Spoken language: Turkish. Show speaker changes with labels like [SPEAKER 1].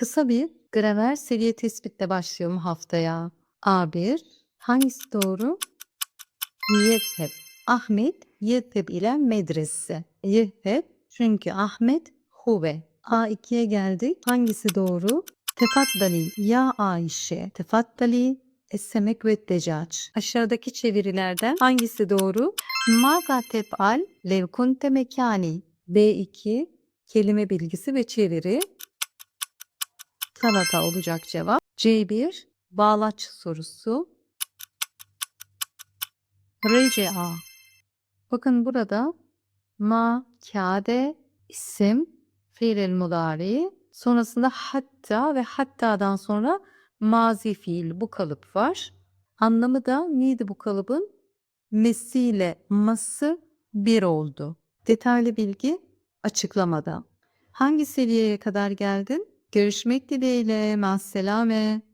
[SPEAKER 1] Kısa bir gramer seviye tespitle başlıyorum haftaya. A1 hangisi doğru? Yetheb. Ahmet Yetheb ile medrese. Yetheb çünkü Ahmet huve. A2'ye geldik. Hangisi doğru? Tefaddali ya Ayşe. Tefaddali essemek ve decac. Aşağıdaki çevirilerden hangisi doğru? Maga tefal lev kunte mekani. B2 kelime bilgisi ve çeviri. Salata olacak cevap. C1 bağlaç sorusu. Reca. Bakın burada ma, kade, isim, fiil mudari. Sonrasında hatta ve hattadan sonra mazi fiil bu kalıp var. Anlamı da neydi bu kalıbın? Mesiyle ması bir oldu. Detaylı bilgi açıklamada. Hangi seviyeye kadar geldin? Görüşmek dileğiyle. Maselame.